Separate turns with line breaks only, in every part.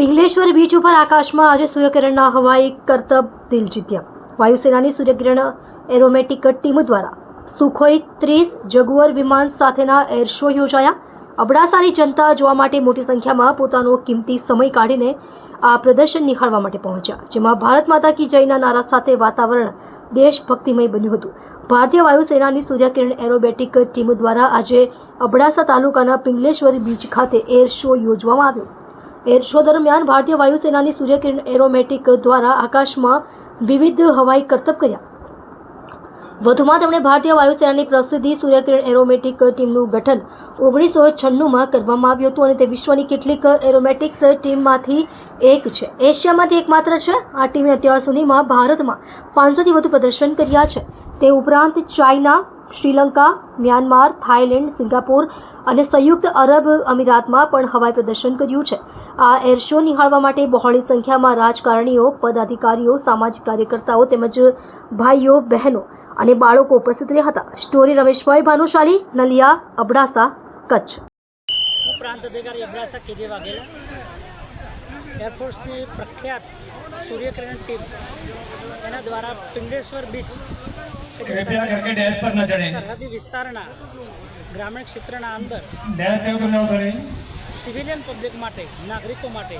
Pingleshwar beach ઉપર આકાશમાં આજે સૂર્યકિરણના હવાઈ કરતબ દિલ જીત્યા. વાયુસેનાની સૂર્યકિરણ એરોમેટિક ટીમ દ્વારા સુખોઈ ત્રીસ જગુઅર વિમાન સાથેના એર શો યોજાયા. અબડાસાની જનતા જોવા માટે મોટી સંખ્યામાં પોતાનો કિંમતી સમય કાઢીને આ પ્રદર્શન નિહાળવા માટે પહોંચ્યા, જેમાં ભારત માતા કી જયના નારા સાથે વાતાવરણ દેશભક્તિમય બન્યું હતું. ભારતીય વાયુસેનાની સૂર્યકિરણ એરોબેટિક ટીમ દ્વારા આજે અબડાસા તાલુકાના પિંગલેશ્વર બીચ ખાતે એર શો યોજવામાં આવ્યો. એર શો દરમિયાન ભારતીય વાયુસેનાની સૂર્યકિરણ એરોમેટિક દ્વારા આકાશમાં વિવિધ હવાઈ કરતબ કર્યા. વધુમાં તેમણે ભારતીય વાયુસેનાની પ્રસિદ્ધિ સૂર્યકિરણ એરોમેટિક ટીમનું ગઠન ઓગણીસો છન્નુંમાં કરવામાં આવ્યું હતું અને તે વિશ્વની કેટલીક એરોમેટિક્સ ટીમમાંથી એક છે. એશિયામાંથી એકમાત્ર છે. આ ટીમે અત્યાર સુધીમાં ભારતમાં પાંચસોથી વધુ પ્રદર્શન કર્યા છે. તે ઉપરાંત China Sri Lanka, Myanmar, Thailand, Singapore અને સંયુક્ત અરબ અમીરાતમાં પણ હવાઈ પ્રદર્શન કર્યું છે. આ એર શો નિહાળવા માટે બહોળી સંખ્યામાં રાજકારણીઓ, પદાધિકારીઓ, સામાજિક કાર્યકર્તાઓ તેમજ ભાઈઓ, બહેનો અને બાળકો ઉપસ્થિત રહ્યા હતા. સ્ટોરી રમેશભાઈ ભાનુશાલી, નલિયા, અબડાસા, કચ્છ.
પ્રાંત અધિકારી અબડાસા કેજે વાઘેલા. એરફોર્સની પ્રખ્યાત સૂર્યકિરણ ટીમ એના દ્વારા પિંગળેશ્વર બીચ
કૃપયા કરકે ડેશ પર ન ચડે
સરહદી વિસ્તારના ગ્રામીણ ક્ષેત્રના અંદર
ડેશ એવું ન કરે.
સિવિલિયન પબ્લિક માટે નાગરિકો માટે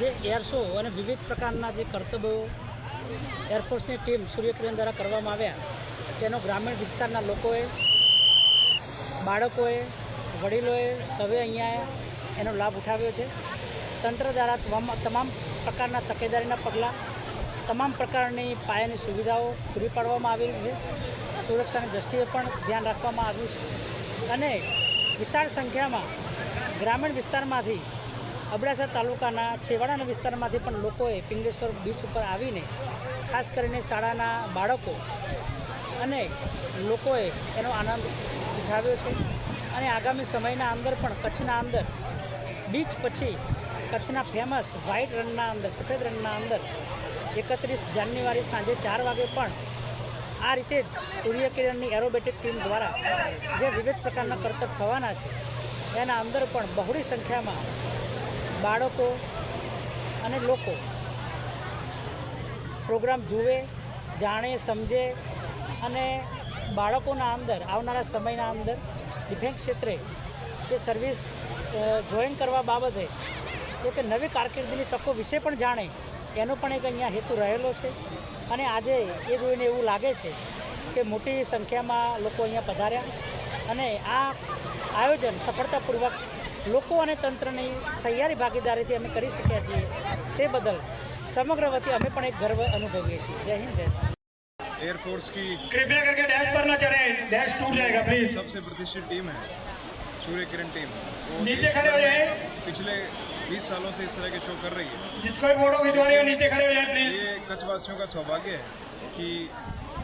જે એરશો અને વિવિધ પ્રકારના જે કર્તવ્યો એરફોર્સની ટીમ સૂર્યક્રિયન દ્વારા કરવામાં આવ્યા તેનો ગ્રામીણ વિસ્તારના લોકોએ બાળકોએ વડીલોએ સવે અહીંયા એનો લાભ ઉઠાવ્યો છે. તંત્ર દ્વારા તમામ પ્રકારના તકેદારીના પગલાં તમામ પ્રકારની પાયાની સુવિધાઓ પૂરી પાડવામાં આવેલી છે. સુરક્ષાની દ્રષ્ટિએ પણ ધ્યાન રાખવામાં આવ્યું છે. અને વિશાળ સંખ્યામાં ગ્રામીણ વિસ્તારમાંથી અબડાસા તાલુકાના છેવાડાના વિસ્તારમાંથી પણ લોકોએ પિંગલેશ્વર બીચ ઉપર આવીને ખાસ કરીને શાળાના બાળકો અને લોકોએ એનો આનંદ ઉઠાવ્યો છે. અને આગામી સમયના અંદર પણ કચ્છના અંદર, બીચ પછી કચ્છના ફેમસ વ્હાઇટ રંગના અંદર, સફેદ રંગના અંદર એકત્રીસ જાન્યુઆરી સાંજે ચાર વાગે પણ આ રીતે જ સૂર્યકિરણની એરોબેટિક ટીમ દ્વારા જે વિવિધ પ્રકારના કરતબ થવાના છે, એના અંદર પણ બહોળી સંખ્યામાં બાળકો અને લોકો પ્રોગ્રામ જુએ, જાણે, સમજે અને બાળકોના અંદર, આવનારા સમયના અંદર ડિફેન્સ ક્ષેત્રે જે સર્વિસ જોઈન કરવા બાબતે એક નવી કારકિર્દીની તકો વિશે પણ જાણે. એનો પણ એક અહીંયા હેતુ રહેલો છે અને આજે એ જોઈને એવું લાગે છે કે મોટી સંખ્યામાં લોકો અહીંયા પધાર્યા અને આ આયોજન સફળતાપૂર્વક લોકો અને તંત્રની સહિયારી ભાગીદારીથી અમે કરી શક્યા છીએ તે બદલ સમગ્ર વતી અમે પણ એક ગર્વ અનુભવીએ છીએ જય હિન્દ જય ભારત.
एयरफोर्स की
कृपया करके डैश पर न चढ़ें डैश टूट जाएगा प्लीज
सबसे प्रतिष्ठित टीम है सूर्य किरण टीम वो
नीचे खड़े हो जाए
पिछले 20 सालों से इस तरह के शो कर रही है।
जिसको भी फ़ोटो खिंचवानी हो नीचे खड़े हो जाए प्लीज़
ये कच्छवासियों का सौभाग्य है कि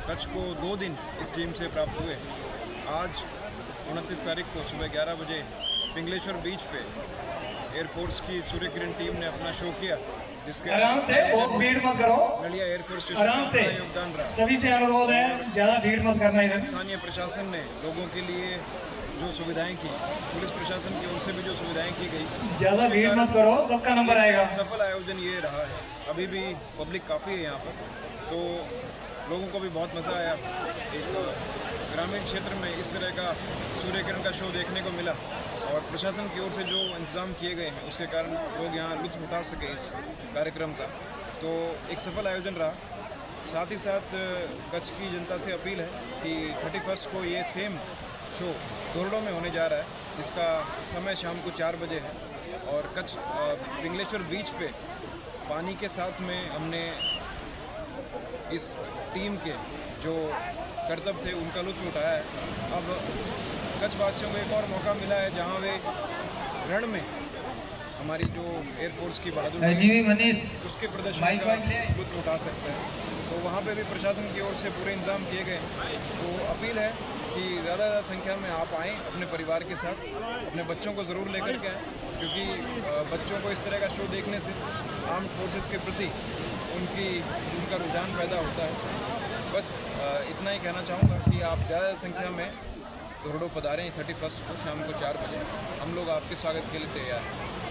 कच्छ को दो दिन इस टीम से प्राप्त हुए। आज उनतीस तारीख को सुबह 11 बजे पिंगलेश्वर बीच पे एयरफोर्स की सूर्य किरण टीम ने अपना शो किया जिसके
आराम से बहुत भीड़ मत करो।
नलिया एयरफोर्स
आराम से।
योगदान रहा।
सभी से अनुरोध है ज़्यादा भीड़ मत करना इधर।
स्थानीय प्रशासन ने लोगों के लिए जो सुविधाएँ की पुलिस प्रशासन की ओर से भी जो सुविधाएँ की गई।
ज़्यादा भीड़ मत करो सबका नंबर आएगा।
सफल आयोजन ये रहा है। अभी भी पब्लिक काफ़ी है यहाँ पर। तो लोगों को भी बहुत मज़ा आया। एक ग्रामीण क्षेत्र में इस तरह का सूर्य किरण का शो देखने को मिला। और प्रशासन की ओर से जो इंतज़ाम किए गए हैं उसके कारण लोग यहाँ लुत्फ उठा सके इस कार्यक्रम का। तो एक सफल आयोजन रहा। साथ ही साथ कच्छ की जनता से अपील है कि थर्टी फ़र्स्ट को ये सेम शो धोरडों में होने जा रहा है जिसका समय शाम को चार बजे है और कच्छ पिंगलेश्वर बीच पे पानी के साथ में हमने इस टीम के जो करतब थे उनका लुत्फ उठाया है। अब कच्छ वासियों को एक और मौका मिला है जहाँ वे रण में हमारी जो एयरफोर्स की बहादुरी उसके प्रदर्शन का लुत्फ उठा सकते हैं। तो वहाँ पे भी प्रशासन की ओर से पूरे इंतज़ाम किए गए। तो अपील है कि ज़्यादा ज़्यादा संख्या में आप आएँ अपने परिवार के साथ, अपने बच्चों को ज़रूर लेकर के आएँ, क्योंकि बच्चों को इस तरह का शो देखने से आर्म फोर्सेस के प्रति उनकी, उनका रुझान पैदा होता है। बस इतना ही कहना चाहूँगा कि आप ज़्यादा संख्या में धोरडो पधारें, थर्टी फ़र्स्ट को शाम को चार बजे। हम लोग आपके स्वागत के लिए तैयार हैं।